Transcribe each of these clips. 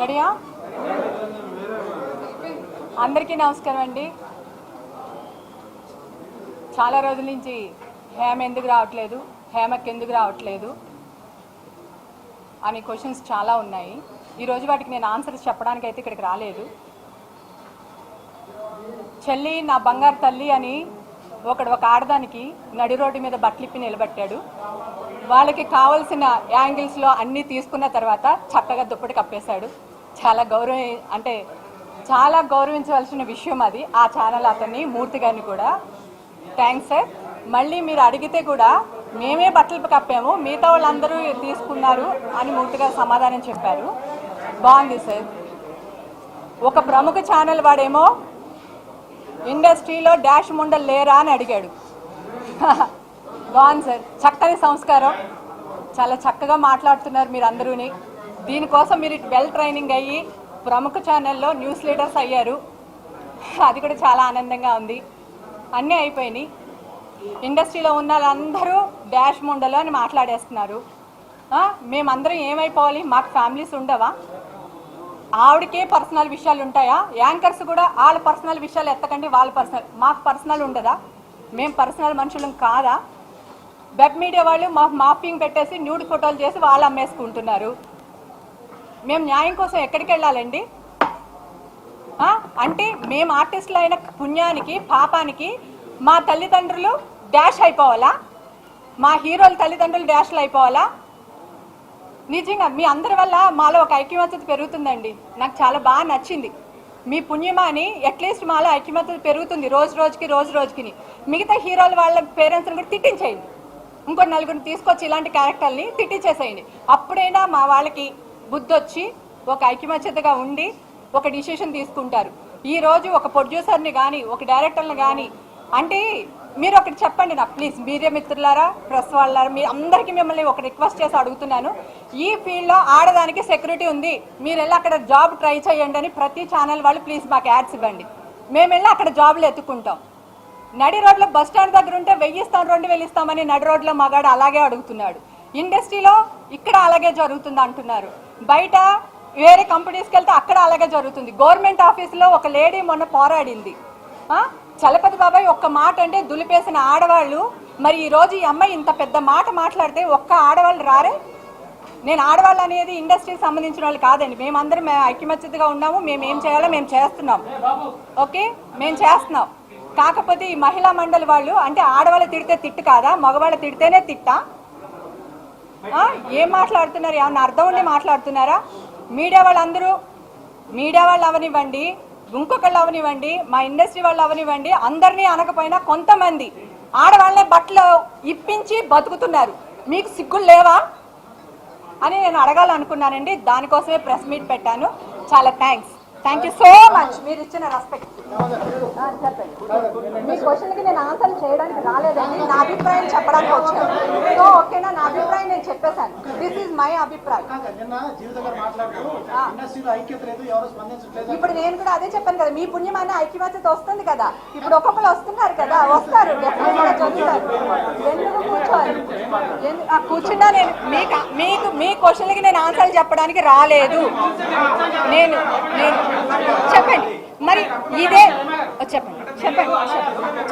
రెడీయా? అందరికీ నమస్కారం అండి. చాలా రోజుల నుంచి హేమ ఎందుకు రావట్లేదు? హేమకి ఎందుకు రావట్లేదు? అనే క్వశ్చన్స్ చాలా ఉన్నాయి. ఈరోజు వాటికి నేను ఆన్సర్స్ చెప్పడానికి అయితే ఇక్కడికి రాలేదు. చెల్లి నా బంగారు తల్లి అని ఒకడు ఒక ఆడదానికి నడి రోడ్డు మీద బట్టలిప్పి నిలబెట్టాడు. వాళ్ళకి కావలసిన యాంగిల్స్లో అన్నీ తీసుకున్న తర్వాత చక్కగా దుప్పటి కప్పేశాడు. చాలా గౌరవం అంటే చాలా గౌరవించవలసిన విషయం అది. ఆ ఛానల్ అతన్ని మూర్తి గారిని కూడా థ్యాంక్స్ సార్. మళ్ళీ మీరు అడిగితే కూడా మేమే బట్టలు కప్పాము మిగతా వాళ్ళందరూ తీసుకున్నారు అని మూర్తి గారు సమాధానం చెప్పారు. బాగుంది సార్. ఒక ప్రముఖ ఛానల్ వాడేమో ఇండస్ట్రీలో డాష్ ముండలు లేరా అని అడిగాడు. బాగుంది సార్. చక్కని సంస్కారం. చాలా చక్కగా మాట్లాడుతున్నారు మీరు అందరూని దీనికోసం మీరు వెల్ ట్రైనింగ్ అయ్యి ప్రముఖ ఛానల్లో న్యూస్ లీడర్స్ అయ్యారు. అది కూడా చాలా ఆనందంగా ఉంది. అన్నీ అయిపోయినాయి. ఇండస్ట్రీలో ఉన్న వాళ్ళందరూ డాష్ ముండలు అని మాట్లాడేస్తున్నారు. మేమందరం ఏమైపోవాలి? మాకు ఫ్యామిలీస్ ఉండవా? ఆవిడకే పర్సనల్ విషయాలు ఉంటాయా? యాంకర్స్ కూడా వాళ్ళ పర్సనల్ విషయాలు ఎత్తకండి వాళ్ళ పర్సనల్. మాకు పర్సనల్ ఉండదా? మేము పర్సనల్ మనుషులం కాదా? వెబ్ మీడియా వాళ్ళు మాకు మాపింగ్ పెట్టేసి న్యూడ్ ఫోటోలు చేసి వాళ్ళు అమ్మేసుకుంటున్నారు. మేము న్యాయం కోసం ఎక్కడికి వెళ్ళాలండి? అంటే మేము ఆర్టిస్టులు అయిన పుణ్యానికి పాపానికి మా తల్లిదండ్రులు డాష్ అయిపోవాలా? మా హీరోల తల్లిదండ్రులు డాష్లు అయిపోవాలా? నిజంగా మీ అందరి వల్ల మాలో ఒక ఐక్యమత్యత పెరుగుతుందండి. నాకు చాలా బాగా నచ్చింది. మీ పుణ్యమాని అట్లీస్ట్ మాలో ఐక్యమత్యత పెరుగుతుంది రోజు రోజుకి రోజు రోజుకి మిగతా హీరోల వాళ్ళ పేరెంట్స్ని కూడా తిట్టించేయండి. ఇంకో నలుగురిని తీసుకొచ్చి ఇలాంటి క్యారెక్టర్ని తిట్టించేసేయండి. అప్పుడైనా మా వాళ్ళకి బుద్ధి వచ్చి ఒక ఐక్యమత్యతగా ఉండి ఒక డిసిషన్ తీసుకుంటారు. ఈ రోజు ఒక ప్రొడ్యూసర్ని కానీ ఒక డైరెక్టర్ని కానీ అంటే మీరు ఒకటి చెప్పండి నా ప్లీజ్ మీడియా మిత్రులారా ప్రెస్ వాళ్ళారా మీ అందరికీ మిమ్మల్ని ఒక రిక్వెస్ట్ చేసి అడుగుతున్నాను. ఈ ఫీల్డ్లో ఆడదానికి సెక్యూరిటీ ఉంది. మీరు వెళ్ళి అక్కడ జాబ్ ట్రై చేయండి అని ప్రతి ఛానల్ వాళ్ళు ప్లీజ్ మాకు యాడ్స్ ఇవ్వండి. మేము వెళ్ళి అక్కడ జాబ్లు ఎత్తుకుంటాం. నడి రోడ్లో బస్ స్టాండ్ దగ్గర ఉంటే వెయ్యి ఇస్తాం రెండు వేలు ఇస్తామని నడి రోడ్లో మగాడు అలాగే అడుగుతున్నాడు. ఇండస్ట్రీలో ఇక్కడ అలాగే జరుగుతుంది అంటున్నారు. బయట వేరే కంపెనీస్కి వెళ్తే అక్కడ అలాగే జరుగుతుంది. గవర్నమెంట్ ఆఫీస్లో ఒక లేడీ మొన్న పోరాడింది. చలపతి బాబాయ్ ఒక్క మాట అంటే దులిపేసిన ఆడవాళ్ళు. మరి ఈ రోజు ఈ అమ్మాయి ఇంత పెద్ద మాట మాట్లాడితే ఒక్క ఆడవాళ్ళు రారే? నేను ఆడవాళ్ళు అనేది ఇండస్ట్రీకి సంబంధించిన వాళ్ళు కాదండి. మేమందరం మేము ఐక్యమత్యతగా ఉన్నాము. మేము ఏం చేయాలో మేము చేస్తున్నాం. ఓకే? మేము చేస్తున్నాం. కాకపోతే ఈ మహిళా మండలి వాళ్ళు అంటే ఆడవాళ్ళు తిడితే తిట్టు కాదా? మగవాళ్ళు తిడితేనే తిట్టా? ఏం మాట్లాడుతున్నారు? ఏమన్నా అర్థం ఉండి మాట్లాడుతున్నారా? మీడియా వాళ్ళందరూ మీడియా వాళ్ళు అవనివ్వండి. ఇంకొకళ్ళు అవనివ్వండి మా ఇండస్ట్రీ వాళ్ళు అవనివ్వండి అందరినీ అనకపోయినా కొంతమంది ఆడవాళ్ళనే బట్టలు ఇప్పించి బతుకుతున్నారు. మీకు సిగ్గులు లేవా? అని నేను అడగాలనుకున్నానండి. దానికోసమే ప్రెస్ మీట్ పెట్టాను. చాలా thanks. Thank you so much మీరు ఇచ్చిన రెస్పెక్ట్ చెప్పండి. మీ క్వశ్చన్కి నేను ఆన్సర్ చేయడానికి రాలేదండి. నా అభిప్రాయం చెప్పడానికి వచ్చాను సో ఓకేనా నా అభిప్రాయం నేను చెప్పేశాను. దిస్ ఈజ్ మై అభిప్రాయం. ఇప్పుడు నేను కూడా అదే చెప్పాను కదా మీ పుణ్యమాన్ని ఐక్యమత్యత వస్తుంది కదా. ఇప్పుడు ఒక్కొక్కరు వస్తున్నారు కదా వస్తారు చదువుతారు ఎందుకు కూర్చోవాలి? కూర్చున్నా నేను మీకు మీకు మీ క్వశ్చన్లకి నేను ఆన్సర్లు చెప్పడానికి రాలేదు. నేను నేను చెప్పండి. మరి ఇదే చెప్పండి చెప్పండి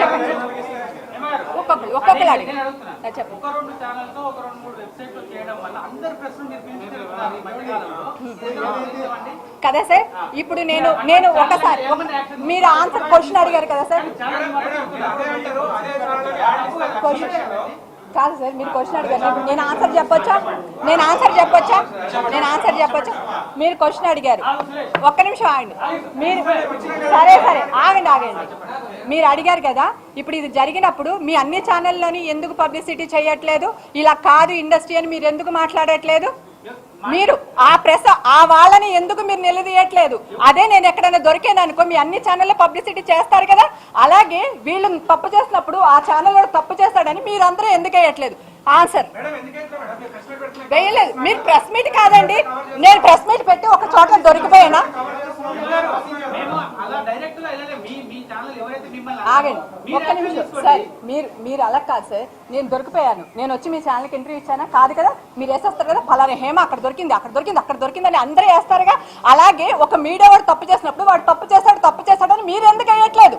చెప్పండి. ఒక్కొక్కరు ఒక్కొక్కరు అడిగి నేను అడుగుతున్నా. ఆ, చెప్పండి ఒక రెండు ఛానల్స్ ఒక రెండు మూడు వెబ్సైట్లు చేయడం వల్ల అందరి ప్రశ్నలు మీరు పిలిచి తెలుపుతున్నారు ఈ మధ్యకాలంలో ఏమండి? కదా సార్? ఇప్పుడు నేను నేను ఒకసారి ఒక- మీరు ఆన్సర్ క్వశ్చన్ అడిగారు కదా సార్? క్వశ్చన్ కాదు సార్ మీరు క్వశ్చన్ అడిగారు. నేను- నేను ఆన్సర్ చెప్పొచ్చా? నేను ఆన్సర్ చెప్పొచ్చా? నేను ఆన్సర్ చెప్పొచ్చా? మీరు క్వశ్చన్ అడిగారు. ఒక్క నిమిషం ఆగండి. మీరు సరే సరే. ఆగండి ఆగండి. మీరు అడిగారు కదా ఇప్పుడు ఇది జరిగినప్పుడు మీ అన్ని ఛానల్లోని ఎందుకు పబ్లిసిటీ చేయట్లేదు? ఇలా కాదు ఇండస్ట్రీ అని మీరు ఎందుకు మాట్లాడట్లేదు? మీరు ఆ ప్రెస్ ఆ వాళ్ళని ఎందుకు మీరు నిలదీయట్లేదు? అదే నేను ఎక్కడైనా దొరికాను అనుకో మీ అన్ని ఛానల్లో పబ్లిసిటీ చేస్తారు కదా? అలాగే వీళ్ళు తప్పు చేసినప్పుడు ఆ ఛానల్ తప్పు చేస్తాడని మీరందరూ ఎందుకు వేయట్లేదు? ఆన్సర్. వేయలేదు. మీరు ప్రెస్ మీట్ కాదండి. నేను ప్రెస్ మీట్ పెట్టి ఒక చోట దొరికిపోయానా. ఆగండి. మీరు ఒక్క నిమిషం. సార్ మీరు మీరు అలా కాదు సార్. నేను దొరికిపోయాను. నేను వచ్చి మీ ఛానల్కి ఇంటర్వ్యూ ఇచ్చానా? కాదు కదా. మీరు వేసేస్తారు కదా. ఫలానా హేమ అక్కడ దొరికింది అక్కడ దొరికింది అక్కడ దొరికింది అని అందరూ వేస్తారుగా. అలాగే ఒక మీడియా వాడు తప్పు చేసినప్పుడు వాడు తప్పు చేశాడు తప్పు చేశాడని మీరు ఎందుకు వేయట్లేదు?